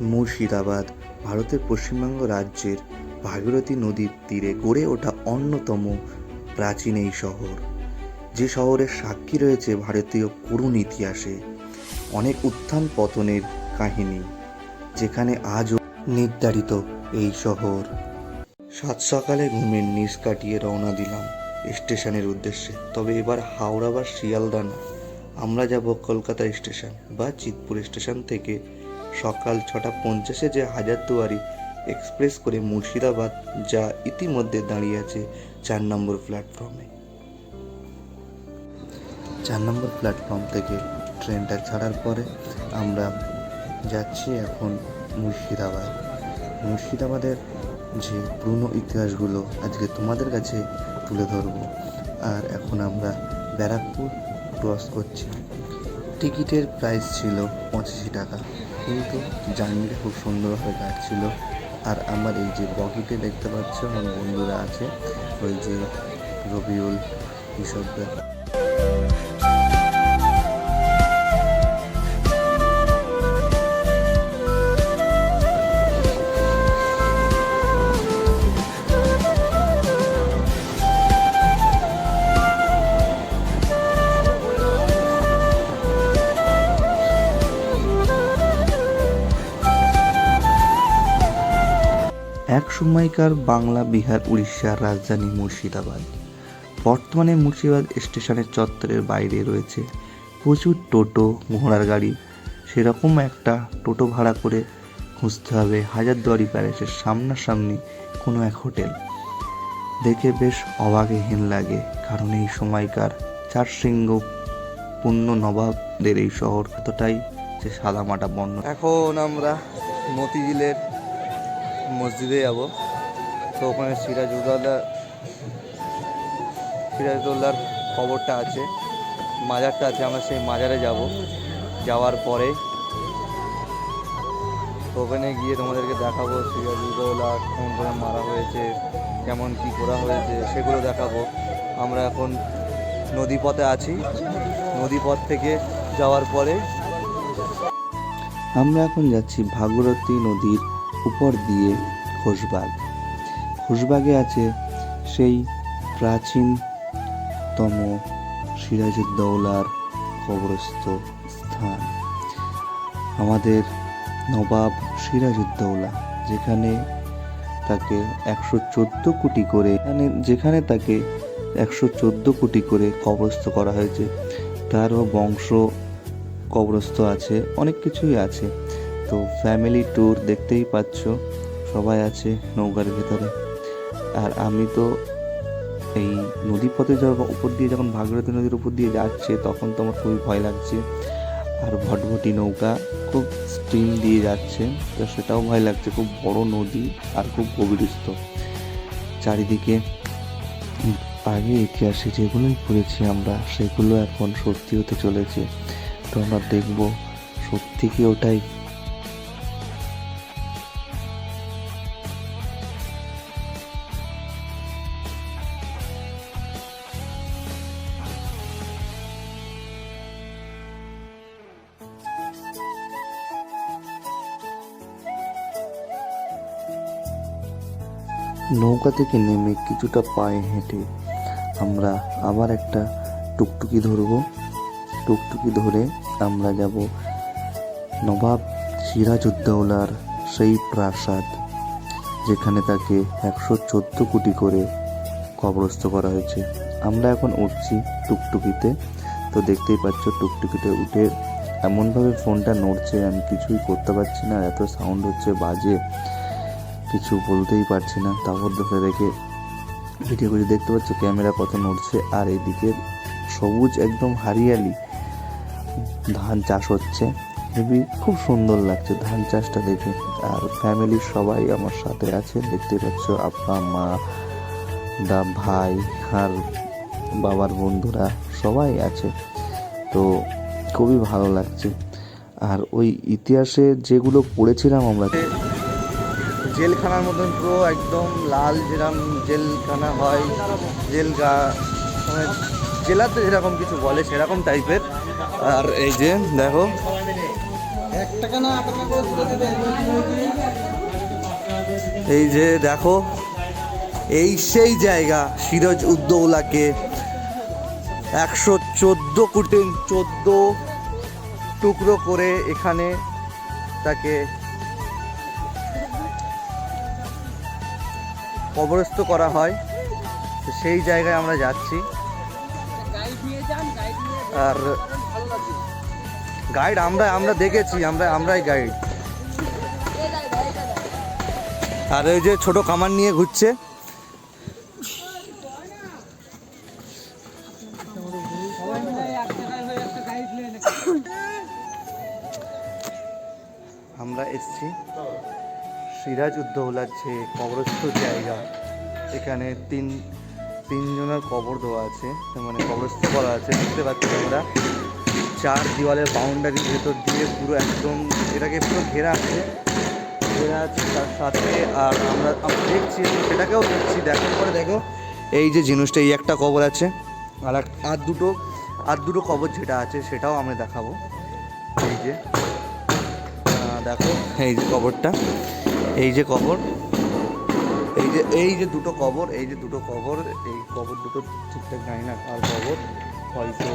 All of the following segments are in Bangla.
মুর্শিদাবাদ, ভারতের পশ্চিমবঙ্গ রাজ্যের ভাগীরথী নদীর তীরে গড়ে ওঠা অন্যতম প্রাচীন এই শহর। যে শহরের সাক্ষী রয়েছে ভারতীয় করুণ ইতিহাসে। অনেক উত্থান পতনের কাহিনী, যেখানে আজও নির্ধারিত এই শহর। সাত সকালে ঘুমের নিচ কাটিয়ে রওনা দিলাম স্টেশনের উদ্দেশ্যে। তবে এবার হাওড়া বা শিয়ালদা না। আমরা যাব কলকাতা স্টেশন বা চিতপুর স্টেশন থেকে সকাল ছটা পঞ্চাশে যে হাজারদুয়ারি এক্সপ্রেস করে মুর্শিদাবাদ যা ইতিমধ্যে দাঁড়িয়ে আছে চার নম্বর প্ল্যাটফর্মে। চার নম্বর প্ল্যাটফর্ম থেকে ট্রেনটা ছাড়ার পরে আমরা যাচ্ছি এখন মুর্শিদাবাদ। মুর্শিদাবাদের যে পুরনো ইতিহাসগুলো আজকে তোমাদের কাছে তুলে ধরবো। আর এখন আমরা ব্যারাকপুর ক্রস করছি। টিকিটের প্রাইস ছিল পঁচাশি টাকা। কিন্তু জার্নিটা খুব সুন্দরভাবে কাটছিল। আর আমার এই যে বগিতে দেখতে পাচ্ছ, আমার বন্ধুরা আছে, ওই যে রবিউল কৃষকদের সময়কার বাংলা, বিহার, উড়িষ্যার রাজধানী মুর্শিদাবাদ। বর্তমানে মুর্শিদাবাদ স্টেশনের চত্বরের বাইরে রয়েছে প্রচুর টোটো, ঘোড়ার গাড়ি। সেরকম একটা টোটো ভাড়া করে খুঁজতে হবে হাজারদুয়ারি প্যালেসের সামনাসামনি কোনো এক হোটেল। দেখে বেশ অবাকহীন লাগে, কারণ এই সময়কার চার শৃঙ্গ পূর্ণ নবাবদের এই শহর এতটাই যে সাদামাটা বর্ণ এখন আমরা মতিঝিলের মসজিদে যাব। তো ওখানে সিরাজ সিরাজউদ্দৌলা সিরাজউদ্দৌলার কবরটা আছে, মাজারটা আছে, আমরা সেই মাজারে যাব। যাওয়ার পরে ওখানে গিয়ে তোমাদেরকে দেখাবো সিরাজউদ্দৌলা কেমন করে মারা হয়েছে, কেমন কি করা হয়েছে, সেগুলো দেখাবো। আমরা এখন নদীপথে আছি। নদীপথ থেকে যাওয়ার পরে আমরা এখন যাচ্ছি ভাগীরথী নদীর উপর দিয়ে খোশবাগ। খোশবাগে আছে সেই প্রাচীনতম সিরাজউদ্দৌলার কবরস্থ স্থান। আমাদের নবাব সিরাজউদ্দৌলা, যেখানে তাকে একশো চোদ্দ কোটি করে মানে যেখানে তাকে একশো চোদ্দ কোটি করে কবরস্থ করা হয়েছে। তারও বংশ কবরস্থ আছে, অনেক কিছুই আছে। তো ফ্যামিলি ট্যুর দেখতেই পাচ্ছ, সবাই আছে নৌকার ভেতরে। আর আমি তো এই নদীপথে যখন উপর দিয়ে যখন ভাগীরথী নদীর উপর দিয়ে যাচ্ছে, তখন তো আমার খুবই ভয় লাগছে। আর ভটভটি নৌকা খুব স্টিম দিয়ে যাচ্ছে, তো সেটাও ভয় লাগছে। খুব বড় নদী আর খুব গভীরস্থ। চারিদিকে আগে ইতিহাসে যেগুলোই পড়েছি আমরা, সেগুলো এখন সত্যি হতে চলেছে। তো আমরা দেখব সত্যি কি ওটাই নৌকা থেকে নেমে কিছুটা পায়ে হেঁটে আমরা আবার একটা টুকটুকি ধরব। টুকটুকি ধরে আমরা যাব নবাব সিরাজউদ্দৌলার সেই প্রাসাদ, যেখানে তাকে একশো চোদ্দ কোটি করে কবরস্থ করা হয়েছে। আমরা এখন উঠছি টুকটুকিতে। তো দেখতেই পাচ্ছ টুকটুকিতে উঠে এমনভাবে ফোনটা নড়ছে, আমি কিছুই করতে পারছি না। এত সাউন্ড হচ্ছে, বাজে। কিছু বলতেই পারছি না। তারপর ধরে রেখে ভিডিও করে দেখতে পাচ্ছ, ক্যামেরা কত নড়ছে। আর এদিকে সবুজ একদম হারিয়ালি ধান চাষ হচ্ছে। হেবি, খুব সুন্দর লাগছে ধান চাষটা দেখে। আর ফ্যামিলির সবাই আমার সাথে আছে, দেখতে পাচ্ছ আব্বা মা, দা, ভাই, আর বাবার বন্ধুরা সবাই আছে। তো খুবই ভালো লাগছে। আর ওই ইতিহাসে যেগুলো পড়েছিলাম আমরা জেলখানার মতন পুরো একদম লাল যেরকম জেলখানা হয় জেল গা মানে জেলাতে যেরকম কিছু বলে সেরকম টাইপের আর এই যে, দেখো। এই যে, দেখো। এই সেই জায়গা, সিরাজ উদ্দৌলাকে একশো চোদ্দ কোটি চোদ্দ টুকরো করে এখানে তাকে কবরস্থ করা হয়, তো সেই জায়গায় আমরা যাচ্ছি। আর গাইড আমরা আমরা দেখেছি, আমরা, আমরাই গাইড আর ওই যে ছোট কামান নিয়ে ঘুরছে। সিরাজ উদ্দৌলার যে কবরস্থ জায়গা, এখানে তিন, তিনজনের কবর দেওয়া আছে মানে কবরস্থ করা আছে। দেখতে পাচ্ছি আমরা চার দেওয়ালের বাউন্ডারির ভেতর দিয়ে পুরো একদম, এটাকে পুরো ঘেরা আছে। ঘেরা আছে তার সাথে আর আমরা আমরা দেখছি সেটাকেও দেখছি, দেখার পরে দেখো, এই যে জিনিসটা, এই একটা কবর আছে, আর আর দুটো আর দুটো কবর যেটা আছে, সেটাও আমরা দেখাবো। এই যে দেখো, এই যে কবরটা। এই যে কবর, এই যে এই যে দুটো কবর, এই যে দুটো কবর, এই কবর দুটো ঠিকঠাক জানি না কার কবর, হয়তো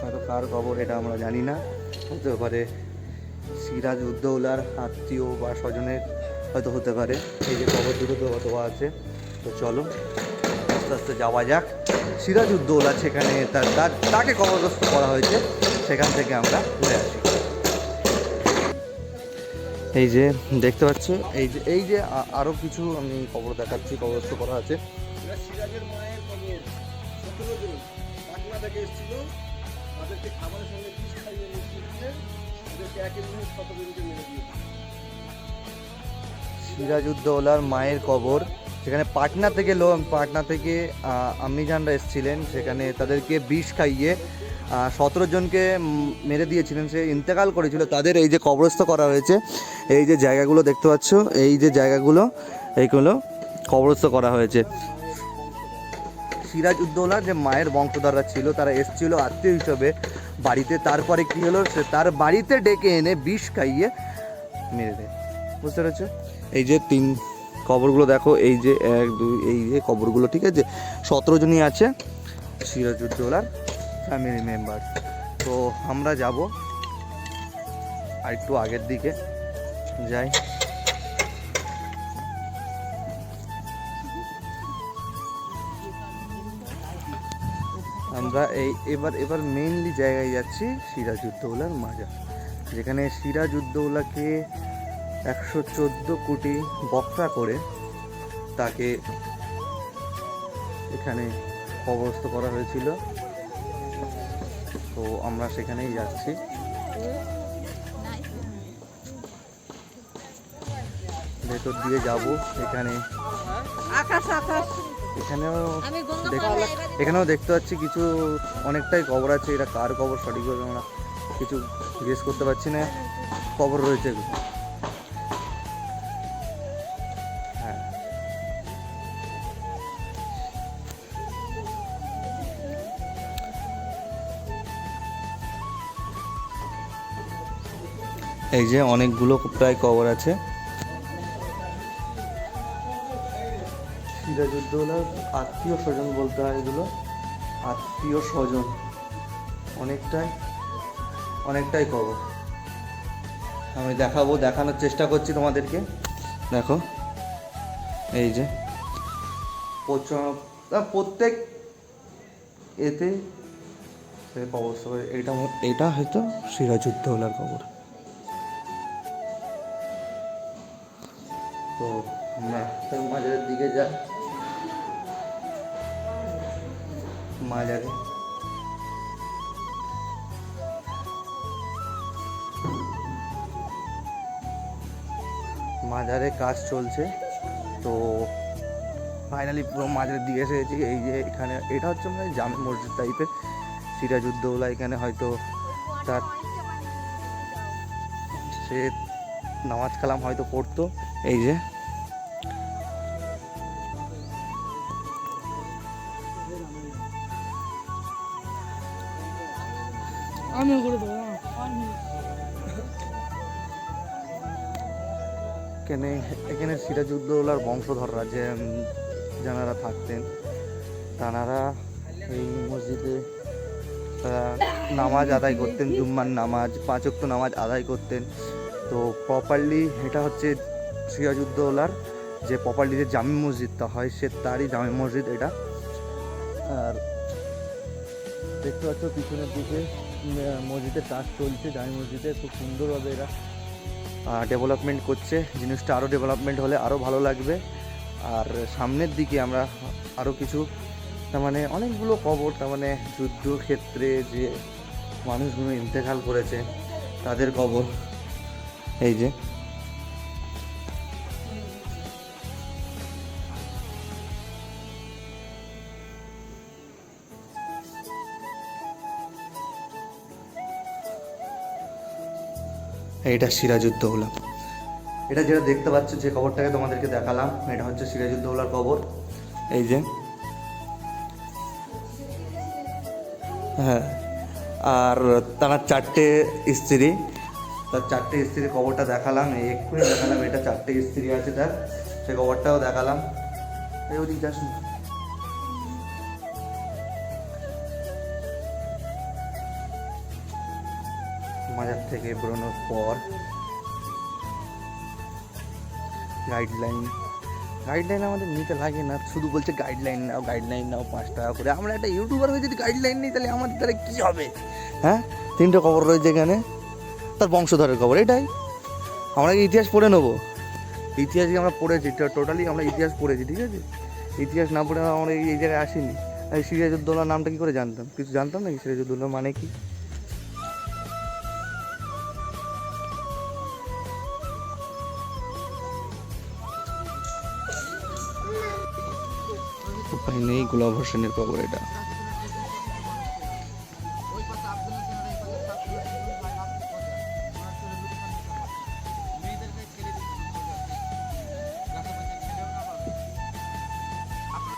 হয়তো কার কবর এটা আমরা জানি না, হতে পারে সিরাজ উদ্দৌলার আত্মীয় বা স্বজনের, হয়তো হতে পারে। এই যে কবর দুটো তো দেওয়া আছে, তো চলো, আস্তে আস্তে যাওয়া যাক। সিরাজ উদ্দৌলা সেখানে তার তাকে কবরগ্রস্ত করা হয়েছে সেখান থেকে আমরা ঘুরে আসি। এই যে দেখতে পাচ্ছ এই যে এই যে আ- আরও কিছু আমি কবর দেখাচ্ছি কবরস্থ করা আছে। সিরাজউদ্দৌলার মায়ের কবর সেখানে পাটনা থেকে লো পাটনা থেকে আম্মিজানরা এসেছিলেন। সেখানে তাদেরকে বিষ খাইয়ে সতেরো জনকে মেরে দিয়েছিলেন। সে ইন্তেকাল করেছিল। তাদের এই যে কবরস্থ করা হয়েছে, এই যে জায়গাগুলো দেখতে পাচ্ছ, এই যে জায়গাগুলো, এইগুলো কবরস্থ করা হয়েছে। সিরাজ উদ্দৌলা যে মায়ের বংশধররা ছিল, তারা এসেছিল আত্মীয় হিসেবে বাড়িতে। তারপরে কী হলো? সে তার বাড়িতে ডেকে এনে বিষ খাইয়ে মেরে দেয়। বুঝতে পেরেছ? এই যে তিন কবরগুলো দেখো, এই যে এক, দুই, এই যে কবরগুলো, ঠিক আছে? সতেরো জনই আছে সিরাজউদ্দৌলার ফ্যামিলি মেম্বার। তো আমরা যাব আর একটু আগের দিকে। যাই। আমরা এই, এবার এবার মেইনলি জায়গায় যাচ্ছি সিরাজউদ্দৌলার মাজার, যেখানে সিরাজউদ্দৌলাকে একশো চোদ্দ কোটি বক্রা করে তাকে এখানে কবরস্থ করা হয়েছিল। তো আমরা সেখানেই যাচ্ছি। ভেতর দিয়ে যাব এখানে। আকাশ আকাশ। এখানেও এখানেও দেখতে পাচ্ছি কিছু অনেকটাই কবর আছে। এটা কার কবর সঠিকভাবে আমরা কিছু গেস করতে পারছি না। কবর রয়েছে। এই যে অনেকগুলো প্রায় কবর আছে। আত্মীয় স্বজন বলতে হয় এগুলো। আত্মীয় স্বজন। অনেকটাই অনেকটাই কবর আমি দেখাবো, দেখানোর চেষ্টা করছি তোমাদেরকে। দেখো, এই যে। প্রত্যেক এতে এইটা ম- এইটা হয়তো সিরাজউদ্দৌলার কবর তো আমরা মাজারের দিকে যাই মাজারে মাজারে কাজ চলছে, তো ফাইনালি পুরো মাজারের দিকে এসে গেছি। এই যে এখানে, এটা হচ্ছে মানে জামে মসজিদ টাইপের সিরাজউদ্দৌলা এখানে হয়তো তার সে নামাজ কালাম হয়তো পড়তো। এই যে। করে দেবো এখানে এখানে সিরাজউদ্দৌলার বংশধররা যে যারা থাকতেন তানারা এই মসজিদে তারা নামাজ আদায় করতেন জুম্মার নামাজ পাঁচক্ত নামাজ আদায় করতেন। তো প্রপারলি এটা হচ্ছে সিরাজউদ্দৌলার যে প্রপারলি যে জামি মসজিদটা হয়, সে তারই জামি মসজিদ এটা। আর দেখতে পাচ্ছ পিছনের দিকে মসজিদের কাজ চলছে, জামি মসজিদে, খুব সুন্দরভাবে এরা ডেভেলপমেন্ট করছে। জিনিসটা আরও ডেভেলপমেন্ট হলে আরও ভালো লাগবে। আর সামনের দিকে আমরা আরও কিছু, তার মানে অনেকগুলো কবর, তার মানে যুদ্ধক্ষেত্রে যে মানুষগুলো ইন্তেকাল করেছে, তাদের কবর, এই যে। এইটা সিরাজউদ্দৌলা। এটা যেটা দেখতে পাচ্ছ, যে কবরটাকে তোমাদেরকে দেখালাম, এটা হচ্ছে সিরাজউদ্দৌলার কবর এই যে। হ্যাঁ। আর তার চারটে স্ত্রী, তার চারটে স্ত্রীর কবরটা দেখালাম এক্ষুনি দেখালাম, এটা চারটে স্ত্রী আছে তার, সে কবরটাও দেখালাম। এই ওদিক যাস না। মাজার থেকে বেরোনোর পর গাইডলাইন গাইডলাইন আমাদের নিতে লাগে না। শুধু বলছে গাইডলাইন নাও গাইডলাইন নাও, পাঁচ টাকা করে। আমরা একটা ইউটিউবার হয়ে যদি গাইডলাইন নিই, তাহলে আমাদের তাহলে কী হবে? হ্যাঁ? তিনটে খবর রয়েছে এখানে। তার বংশধরের খবর, এটাই। আমরা ইতিহাস পড়ে নেব? ইতিহাস আমরা পড়েছি টোটালি আমরা ইতিহাস পড়েছি, ঠিক আছে? ইতিহাস না পড়ে আমরা এই জায়গায় আসিনি। সিরাজউদ্দৌলার নামটা কী করে জানতাম? কিছু জানতাম নাকি? সিরাজউদ্দৌলা মানে কি? উপায় নেই গোলাপ হোসেনের খবর এটা।